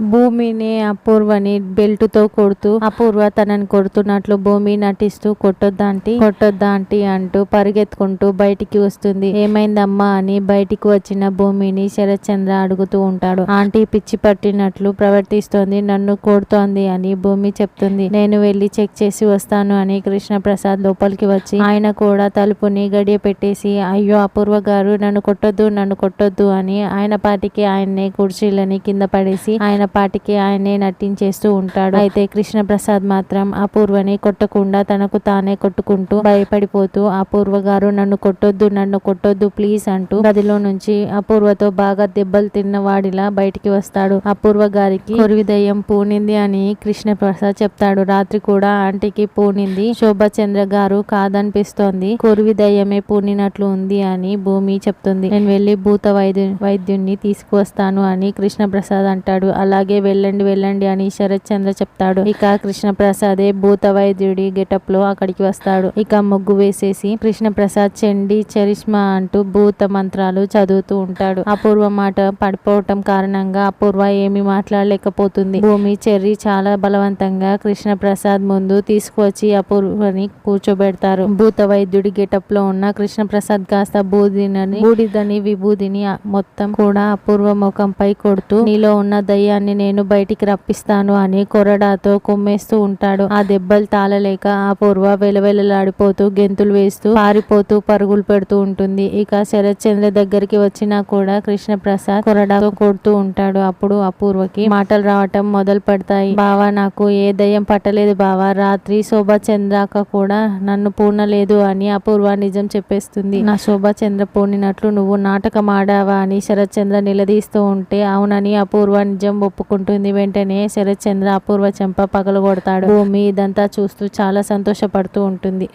భూమిని అపూర్వని బెల్టుతో కొడుతూ అపూర్వ తనని కొడుతున్నట్లు భూమి నటిస్తూ కొట్టొద్దా ఆంటీ? కొట్టొద్దా ఆంటీ? అంటూ పరిగెత్తుకుంటూ బయటికి వస్తుంది. ఏమైందమ్మా? అని బయటికి వచ్చిన భూమిని శరత్చంద్ర అడుగుతూ ఉంటాడు. ఆంటీ పిచ్చి పట్టినట్లు ప్రవర్తిస్తోంది నన్ను కొడుతోంది అని భూమి చెప్తుంది. నేను వెళ్ళి చెక్ చేసి వస్తాను అని కృష్ణప్రసాద్ లోపలికి వచ్చి ఆయన కూడా తలుపుని గడియ పెట్టేసి అయ్యో అపూర్వ గారు నన్ను కొట్టొద్దు నన్ను కొట్టొద్దు అని ఆయన పాటికి ఆయన్ని కుర్చీలని కింద పడేసి ఆయన పాటికి ఆయనే నటించేస్తూ ఉంటాడు. అయితే కృష్ణప్రసాద్ మాత్రం అపూర్వని కొట్టకుండా తనకు తానే కొట్టుకుంటూ భయపడిపోతూ అపూర్వ గారు నన్ను కొట్టొద్దు నన్ను కొట్టొద్దు ప్లీజ్ అంటూ గదిలో నుంచి అపూర్వతో బాగా దెబ్బలు తిన్న వాడిలా బయటికి వస్తాడు. అపూర్వ గారికి కొరివిదయం పూనింది అని కృష్ణప్రసాద్ చెప్తాడు. రాత్రి కూడా ఆంటీకి పూనింది. శోభచంద్ర గారు కాదనిపిస్తోంది. కొరివిదయమే పూనినట్లు ఉంది అని భూమి చెప్తుంది. నేను వెళ్ళి భూత వైద్యు వైద్యుణ్ణి తీసుకువస్తాను అని కృష్ణప్రసాద్ అంటాడు. అలా అలాగే వెళ్ళండి వెళ్ళండి అని శరత్ చంద్ర చెప్తాడు. ఇక కృష్ణప్రసాదే భూత వైద్యుడి గెటప్లో అక్కడికి వస్తాడు. ఇక ముగ్గు వేసేసి కృష్ణప్రసాద్ చండి చరిష్మా అంటూ భూత మంత్రాలు చదువుతూ ఉంటాడు. అపూర్వ మాట పడిపోవటం కారణంగా అపూర్వ ఏమి మాట్లాడలేకపోతుంది. భూమి చెర్రి చాలా బలవంతంగా కృష్ణప్రసాద్ ముందు తీసుకువచ్చి అపూర్వని కూర్చోబెడతారు. భూత వైద్యుడి గెటప్లో ఉన్న కృష్ణప్రసాద్ కాస్త బూదినని బూడిదని విభూదిని మొత్తం కూడా అపూర్వ ముఖంపై కొడుతూ నీలో ఉన్న దయ్యాన్ని నేను బయటికి రప్పిస్తాను అని కొరడాతో కుమ్మేస్తూ ఉంటాడు. ఆ దెబ్బలు తాళలేక ఆ అపూర్వ వెలవెలలాడిపోతూ గెంతులు వేస్తూ పారిపోతూ పరుగులు పెడుతూ ఉంటుంది. ఇక శరత్ చంద్ర దగ్గరికి వచ్చినా కూడా కృష్ణప్రసాద్ కొరడాతో కొడుతూ ఉంటాడు. అప్పుడు అపూర్వకి మాటలు రావటం మొదలు పెడతాయి. బావా నాకు ఏ దయ్యం పట్టలేదు బావా. రాత్రి శోభా చంద్రాక కూడా నన్ను పూనలేదు అని అపూర్వ నిజం చెప్పేస్తుంది. నా శోభా చంద్ర పూనినట్లు నువ్వు నాటకం ఆడావా అని శరత్ చంద్ర నిలదీస్తూ ఉంటే అవునని అపూర్వ నిజం ఒప్పుకుంటుంది. వెంటనే శరత్ చంద్ర అపూర్వ చెంప పగలగొడతాడు. భూమి ఇదంతా చూస్తూ చాలా సంతోషపడుతూ ఉంటుంది.